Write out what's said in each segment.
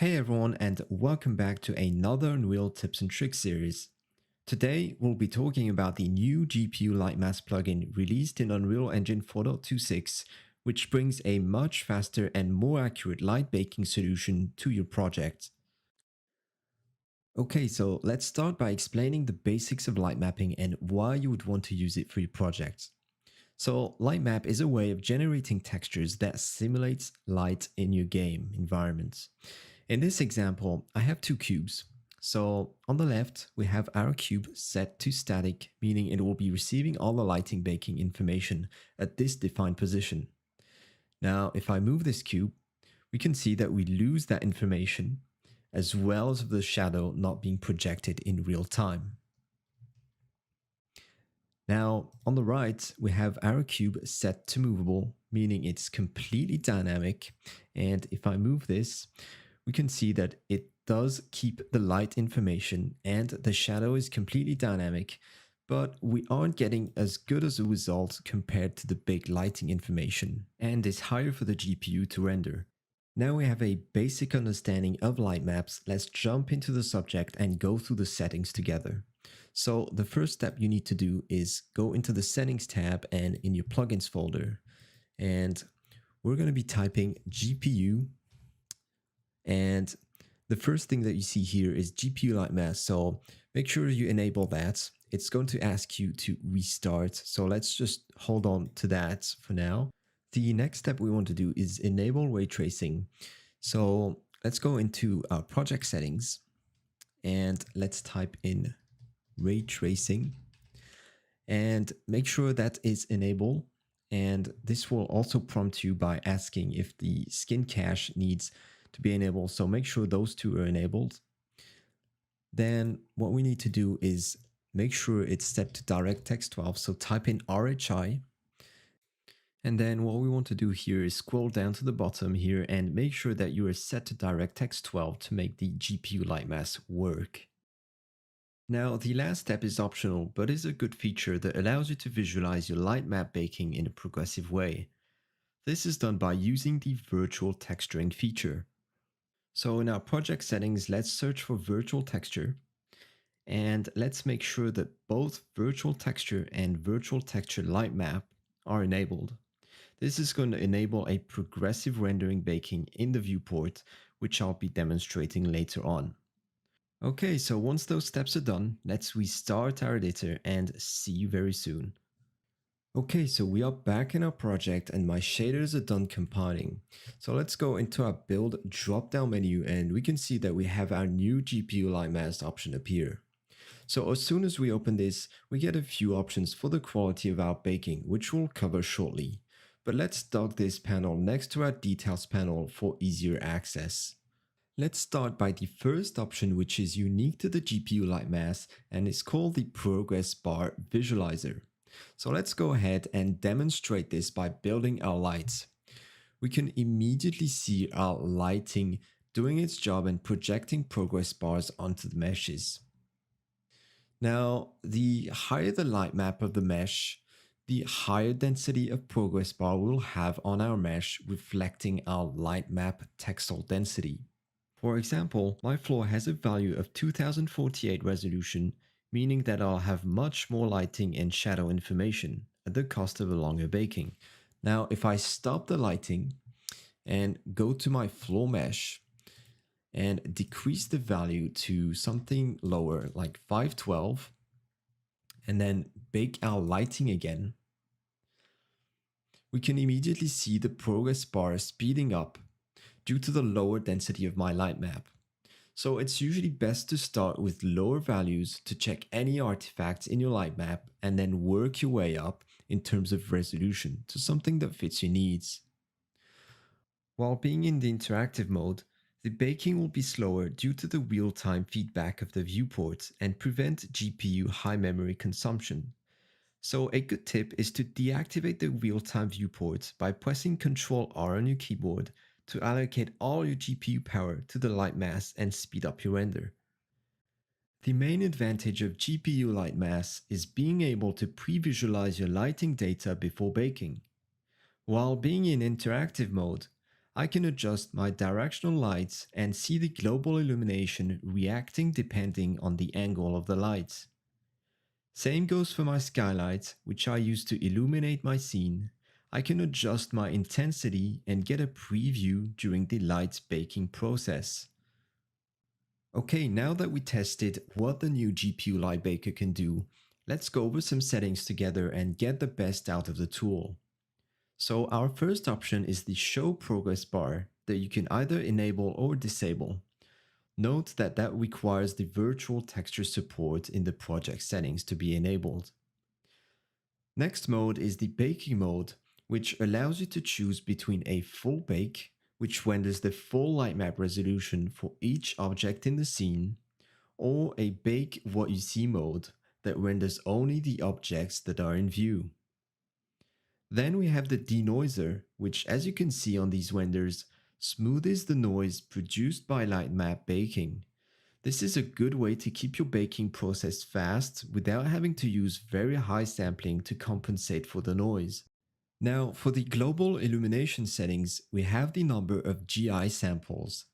Hey everyone and welcome back to another Unreal tips and tricks series. Today we'll be talking about the new GPU Lightmask plugin released in Unreal Engine 4.26 which brings a much faster and more accurate light baking solution to your project. Okay, so let's start by explaining the basics of light mapping and why you would want to use it for your project. So light map is a way of generating textures that simulates light in your game environment. In this example, I have two cubes. So on the left, we have our cube set to static, meaning it will be receiving all the lighting baking information at this defined position. Now, if I move this cube, we can see that we lose that information as well as the shadow not being projected in real time. Now, on the right, we have our cube set to movable, meaning it's completely dynamic. And if I move this, we can see that it does keep the light information and the shadow is completely dynamic, but we aren't getting as good as a result compared to the big lighting information and is higher for the GPU to render. Now we have a basic understanding of light maps, let's jump into the subject and go through the settings together. So the first step you need to do is go into the settings tab and in your plugins folder and we're going to be typing GPU and the first thing that you see here is GPU Lightmask. So make sure you enable that. It's going to ask you to restart. So let's just hold on to that for now. The next step we want to do is enable ray tracing. So let's go into our project settings and let's type in ray tracing and make sure that is enabled. And this will also prompt you by asking if the skin cache needs to be enabled. So make sure those two are enabled. Then what we need to do is make sure it's set to DirectX 12. So type in RHI. And then what we want to do here is scroll down to the bottom here and make sure that you are set to DirectX 12 to make the GPU Lightmask work. Now, the last step is optional, but is a good feature that allows you to visualize your light map baking in a progressive way. This is done by using the virtual texturing feature. So in our project settings, let's search for virtual texture and let's make sure that both virtual texture and virtual texture light map are enabled. This is going to enable a progressive rendering baking in the viewport, which I'll be demonstrating later on. Okay, so once those steps are done, let's restart our editor and see you very soon. Okay, so we are back in our project and my shaders are done compiling. So let's go into our build drop down menu and we can see that we have our new GPU Lightmask option appear. So as soon as we open this, we get a few options for the quality of our baking, which we'll cover shortly. But let's dock this panel next to our details panel for easier access. Let's start by the first option which is unique to the GPU Lightmask and is called the Progress Bar Visualizer. So let's go ahead and demonstrate this by building our lights. We can immediately see our lighting doing its job and projecting progress bars onto the meshes. Now, the higher the light map of the mesh, the higher density of progress bar we'll have on our mesh reflecting our light map texel density. For example, my floor has a value of 2048 resolution meaning that I'll have much more lighting and shadow information at the cost of a longer baking. Now, if I stop the lighting and go to my floor mesh and decrease the value to something lower, like 512, and then bake our lighting again, we can immediately see the progress bar speeding up due to the lower density of my light map. So it's usually best to start with lower values to check any artifacts in your light map and then work your way up in terms of resolution to something that fits your needs. While being in the interactive mode, the baking will be slower due to the real-time feedback of the viewport and prevent GPU high memory consumption. So a good tip is to deactivate the real-time viewport by pressing Ctrl R on your keyboard to allocate all your GPU power to the Lightmask and speed up your render. The main advantage of GPU Lightmask is being able to pre-visualize your lighting data before baking. While being in interactive mode, I can adjust my directional lights and see the global illumination reacting depending on the angle of the lights. Same goes for my skylight, which I use to illuminate my scene. I can adjust my intensity and get a preview during the light baking process. Okay, now that we tested what the new GPU Light Baker can do, let's go over some settings together and get the best out of the tool. So our first option is the show progress bar that you can either enable or disable. Note that that requires the virtual texture support in the project settings to be enabled. Next mode is the baking mode, which allows you to choose between a full bake which renders the full light map resolution for each object in the scene, or a bake what you see mode that renders only the objects that are in view. Then we have the denoiser, which as you can see on these renders, smoothes the noise produced by light map baking. This is a good way to keep your baking process fast without having to use very high sampling to compensate for the noise. Now, for the global illumination settings, we have the number of GI samples.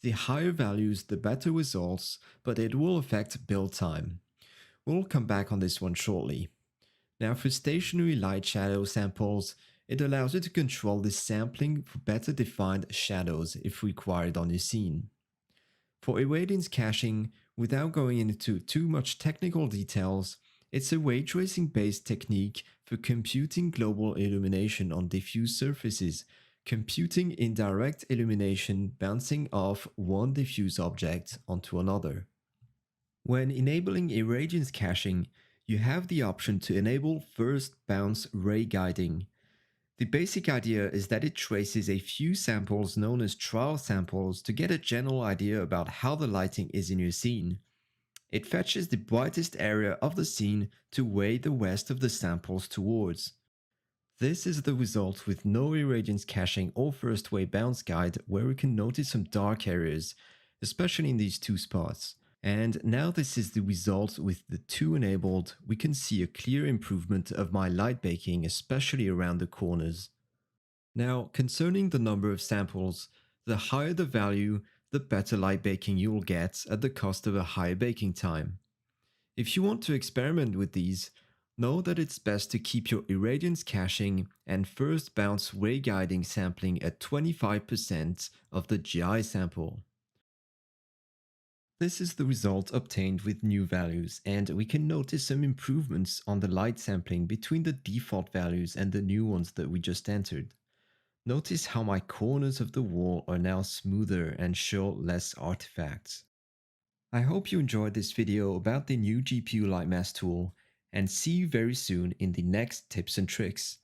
The higher values, the better results, but it will affect build time. We'll come back on this one shortly. Now for stationary light shadow samples, it allows you to control the sampling for better defined shadows if required on your scene. For irradiance caching, without going into too much technical details, it's a ray tracing based technique for computing global illumination on diffuse surfaces, computing indirect illumination bouncing off one diffuse object onto another. When enabling irradiance caching, you have the option to enable first bounce ray guiding. The basic idea is that it traces a few samples known as trial samples to get a general idea about how the lighting is in your scene. It fetches the brightest area of the scene to weigh the rest of the samples towards. This is the result with no irradiance caching or first way bounce guide where we can notice some dark areas, especially in these two spots. And now this is the result with the 2 enabled, we can see a clear improvement of my light baking, especially around the corners. Now, concerning the number of samples, the higher the value, the better light baking you will get at the cost of a higher baking time. If you want to experiment with these, know that it's best to keep your irradiance caching and first bounce ray guiding sampling at 25% of the GI sample. This is the result obtained with new values and we can notice some improvements on the light sampling between the default values and the new ones that we just entered. Notice how my corners of the wall are now smoother and show less artifacts. I hope you enjoyed this video about the new GPU Lightmask tool and see you very soon in the next tips and tricks.